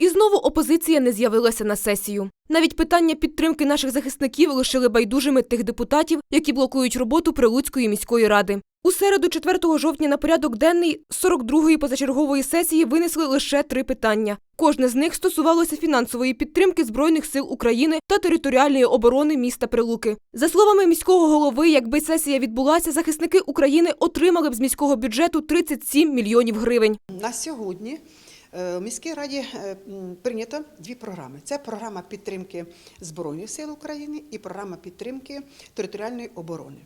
І знову опозиція не з'явилася на сесію. Навіть питання підтримки наших захисників лишили байдужими тих депутатів, які блокують роботу Прилуцької міської ради. У середу, 4 жовтня, на порядок денний 42-ї позачергової сесії винесли лише три питання. Кожне з них стосувалося фінансової підтримки Збройних сил України та територіальної оборони міста Прилуки. За словами міського голови, якби сесія відбулася, захисники України отримали б з міського бюджету 37 мільйонів гривень. На сьогодні е, в міській раді е, прийнято дві програми: це програма підтримки Збройних сил України і програма підтримки територіальної оборони.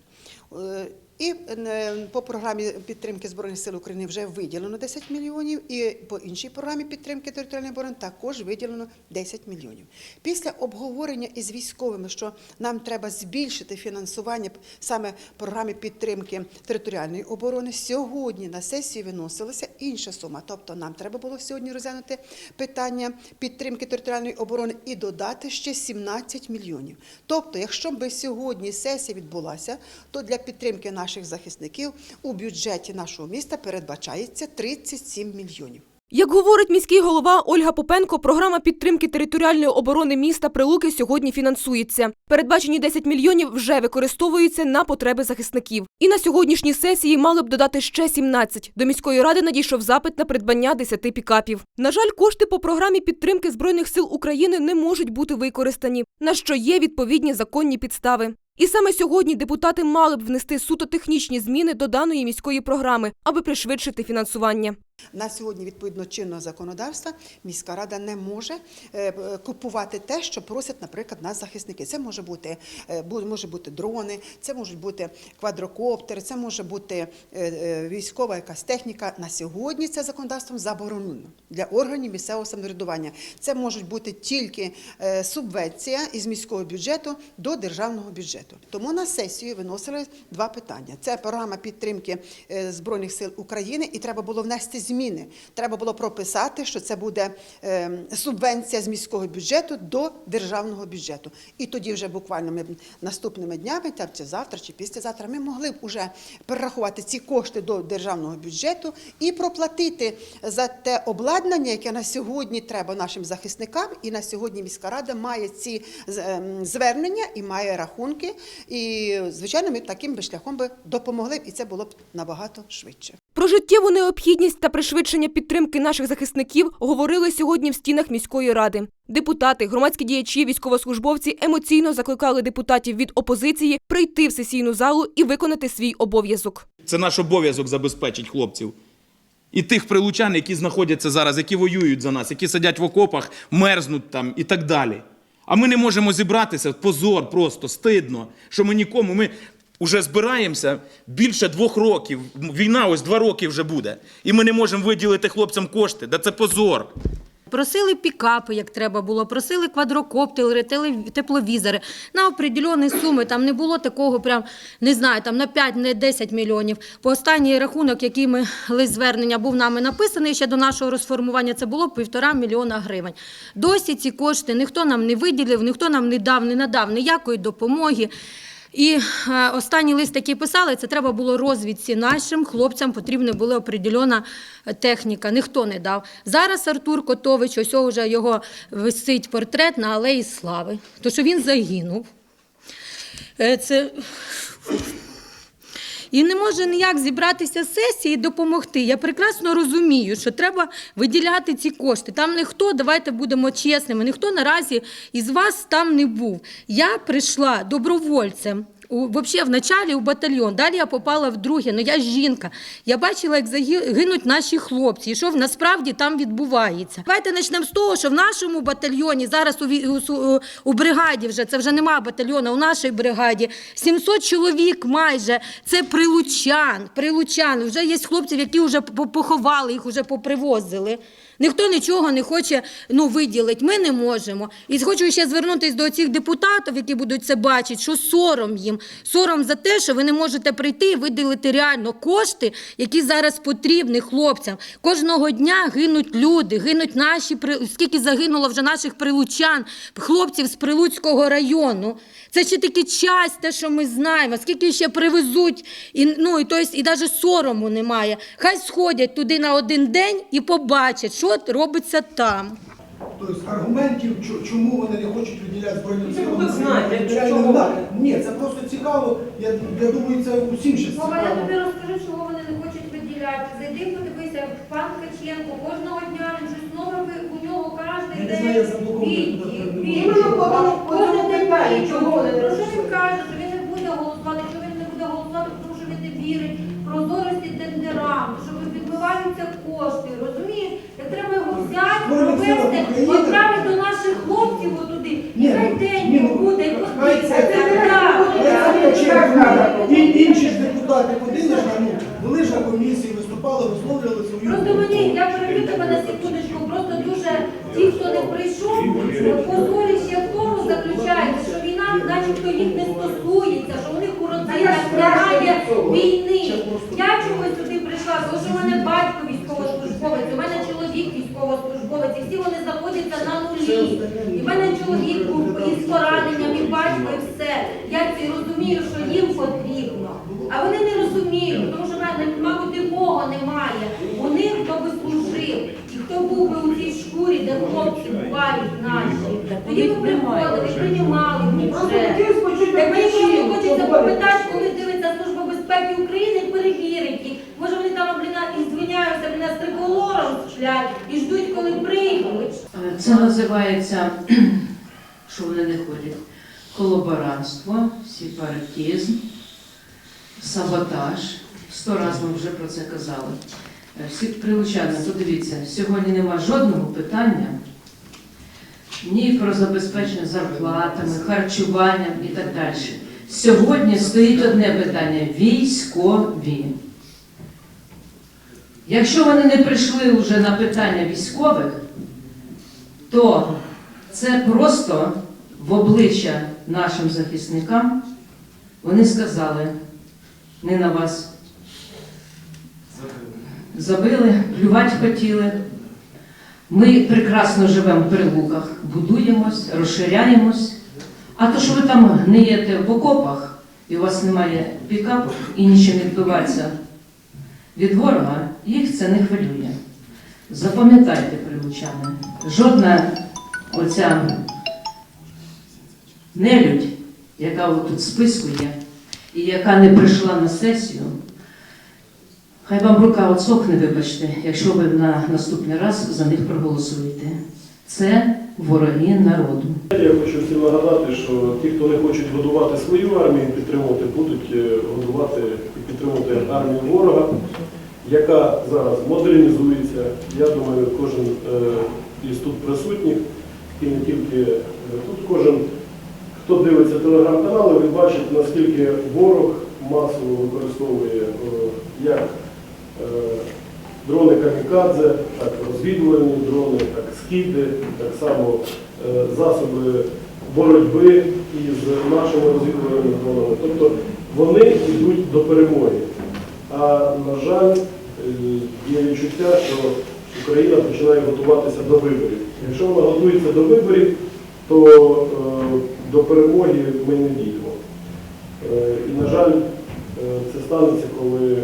І е, по програмі підтримки Збройних сил України вже виділено 10 мільйонів, і по іншій програмі підтримки територіальної оборони також виділено 10 мільйонів. Після обговорення із військовими, що нам треба збільшити фінансування саме програмі підтримки територіальної оборони, сьогодні на сесію виносилася інша сума. Тобто нам треба було сьогодні розглянути питання підтримки територіальної оборони і додати ще 17 мільйонів. Тобто, якщо б сьогодні сесія відбулася, то для підтримки наших захисників у бюджеті нашого міста передбачається 37 мільйонів. Як говорить міський голова Ольга Попенко, програма підтримки територіальної оборони міста Прилуки сьогодні фінансується. Передбачені 10 мільйонів вже використовуються на потреби захисників. І на сьогоднішній сесії мали б додати ще 17. До міської ради надійшов запит на придбання 10 пікапів. На жаль, кошти по програмі підтримки збройних сил України не можуть бути використані, на що є відповідні законні підстави. І саме сьогодні депутати мали б внести суто технічні зміни до даної міської програми, аби пришвидшити фінансування. На сьогодні, відповідно чинного законодавства, міська рада не може е, е, купувати те, що просять, наприклад, нас захисники. Це може бути е, може бути дрони, це можуть бути квадрокоптери, це може бути військова якась техніка. На сьогодні це законодавством заборонено для органів місцевого самоврядування. Це можуть бути тільки субвенція із міського бюджету до державного бюджету. Тому на сесію виносили два питання: це програма підтримки збройних сил України, і треба було внести зміни. Треба було прописати, що це буде е, субвенція з міського бюджету до державного бюджету. І тоді вже буквально ми наступними днями, чи завтра, чи післязавтра, ми могли б уже перерахувати ці кошти до державного бюджету і проплатити за те обладнання, яке на сьогодні треба нашим захисникам. І на сьогодні міська рада має ці ем, звернення і має рахунки. І звичайно, ми таким би шляхом би допомогли, і це було б набагато швидше. Про життєву необхідність та пришвидшення підтримки наших захисників говорили сьогодні в стінах міської ради. Депутати, громадські діячі, військовослужбовці емоційно закликали депутатів від опозиції прийти в сесійну залу і виконати свій обов'язок. Це наш обов'язок забезпечити хлопців. І тих прилучан, які знаходяться зараз, які воюють за нас, які сидять в окопах, мерзнуть там і так далі. А ми не можемо зібратися. Позор просто, стидно, що ми нікому. Ми вже збираємося більше двох років. Війна ось два роки вже буде. І ми не можемо виділити хлопцям кошти. Да це позор. Просили пікапи, як треба було, просили квадрокоптери, тепловізори на определені суми. Там не було такого, прям не знаю, там на 5, не 10 мільйонів. По останній рахунок, який ми лист звернення був нами написаний ще до нашого розформування, це було півтора мільйона гривень. Досі ці кошти ніхто нам не виділив, ніхто нам не дав, не надав ніякої допомоги. І е, останній лист, який писали, це треба було розвідці нашим хлопцям потрібна була определена е, техніка. Ніхто не дав. Зараз Артур Котович, ось вже його висить портрет на Алеї Слави. То що він загинув. Е, Це і не може ніяк зібратися сесії і допомогти. Я прекрасно розумію, що треба виділяти ці кошти. Там ніхто, давайте будемо чесними, ніхто наразі із вас там не був. Я прийшла добровольцем. Вообще в началі у батальйон, далі я попала в друге, ну я жінка. Я бачила, як заги- гинуть наші хлопці, і що насправді там відбувається. Давайте почнемо з того, що в нашому батальйоні, зараз у, у, у бригаді вже, це вже нема батальйону, у нашій бригаді 700 чоловік майже, це прилучан, прилучан. Вже є хлопців, які вже поховали, їх вже попривозили. Ніхто нічого не хоче ну, виділити. Ми не можемо. І хочу ще звернутися до цих депутатів, які будуть це бачити, що сором їм. Сором за те, що ви не можете прийти і виділити реально кошти, які зараз потрібні хлопцям. Кожного дня гинуть люди, гинуть наші скільки загинуло вже наших прилучан, хлопців з Прилуцького району. Це ще таки часть, те, що ми знаємо. Скільки ще привезуть, і ну і то есть, і навіть сорому немає. Хай сходять туди на один день і побачать, що робиться там. тобто аргументів, чому вони не хочуть виділяти збройним Це силам. ви знаєте, чого вони. Ні, це просто цікаво. Я, я думаю, це усім ще Вова, я тобі розкажу, чого вони не хочуть виділяти. Зайди, подивися, пан Каченко кожного дня він щось нове ви- у нього кожен день. я заблокований Кожен день питанню, чого вони не Про що він каже, що він не буде голосувати, що він не буде голосувати, тому що він не вірить прозорості тендерам, що відмиваються кошти, треба його взяти, провести, відправити до наших хлопців отуди, і хай ну, день ну, буде, інші ж депутати ходили ж ну, були ж на комісії, виступали, висловлювали свою. Просто мені, я переб'ю тебе на секундочку, просто дуже ті, хто не прийшов, позоріще в тому заключається, що війна начебто їх не стосується, що у них у родинах немає війни. Я чогось сюди прийшла, тому що в мене батько військовослужбовець, у мене чоловік військовослужбовець, і всі вони знаходяться на нулі. І в мене чоловік із пораненням, і батько, і все. Я це розумію, що їм потрібно. А вони не розуміють, тому що в мене, мабуть, нікого немає. У них хто би служив, і хто був би у цій шкурі, де хлопці бувають наші. Тоді би приходили, приймали в Просто бюджет. хотілося почути Так мені просто хочеться попитати, коли дивиться Служба безпеки України, перевірить їх. Може вони там блін, і звиняються блін, з триколором шлять і ждуть, коли прийдуть. Це називається, що вони не ходять, колаборантство, сепаратизм, саботаж. Сто разів ми вже про це казали. Е, Всі прилучани, подивіться, сьогодні нема жодного питання ні про забезпечення зарплатами, харчуванням і так далі. Сьогодні стоїть одне питання військові. Якщо вони не прийшли вже на питання військових, то це просто в обличчя нашим захисникам вони сказали, не на вас забили, плювати хотіли. Ми прекрасно живемо в прилуках, будуємось, розширяємось. А то, що ви там гниєте в окопах, і у вас немає пікапу і нічого не відбувається від ворога, їх це не хвилює. Запам'ятайте, прилучани, жодна оця нелюдь, яка тут в списку є, і яка не прийшла на сесію, хай вам рука отсохне, вибачте, якщо ви на наступний раз за них проголосуєте. Це вороги народу. Я хочу всім нагадати, що ті, хто не хочуть годувати свою армію, підтримувати, будуть е, годувати і підтримувати армію ворога, яка зараз модернізується. Я думаю, кожен е, із тут присутніх, і не тільки е, тут, кожен, хто дивиться телеграм-канали, ви бачите, наскільки ворог масово використовує е, як дрони камікадзе, так розвідувальні дрони, так скиди, так само засоби боротьби із нашими розвідувальними дронами. Тобто вони йдуть до перемоги. А на жаль, є відчуття, що Україна починає готуватися до виборів. Якщо вона готується до виборів, то е, до перемоги ми не дійдемо. Е, І, на жаль, е, це станеться, коли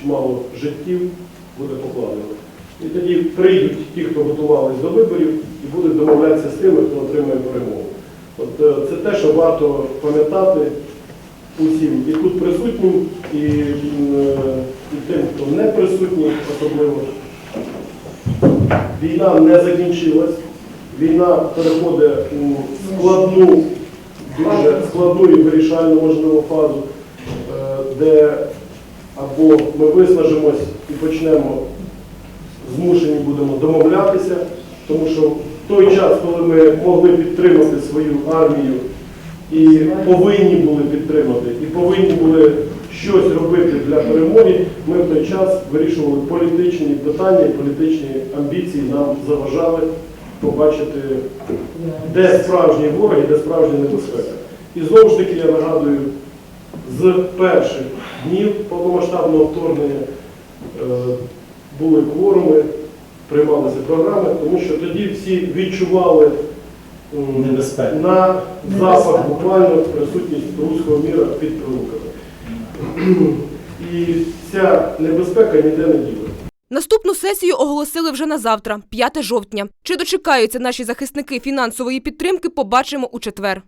чимало життів буде покладено. І тоді прийдуть ті, хто готувалися до виборів, і будуть домовлятися з тими, хто отримає перемогу. От е, це те, що варто пам'ятати усім, і тут присутнім, і, е, і тим, хто не присутній, особливо. Війна не закінчилась, війна переходить у складну, дуже складну і вирішальну можливу фазу, е, де або ми виснажимось і почнемо, змушені будемо домовлятися, тому що в той час, коли ми могли підтримати свою армію і повинні були підтримати, і повинні були щось робити для перемоги, ми в той час вирішували політичні питання політичні амбіції нам заважали побачити, де справжній ворог і де справжня небезпека. І знову ж таки я нагадую, з перших днів повномасштабного вторгнення е, були кворуми, приймалися програми, тому що тоді всі відчували м, Небезпеку. на запах буквально присутність руського міра під прилуками. І ця небезпека ніде не діла. Наступну сесію оголосили вже на завтра, 5 жовтня. Чи дочекаються наші захисники фінансової підтримки, побачимо у четвер.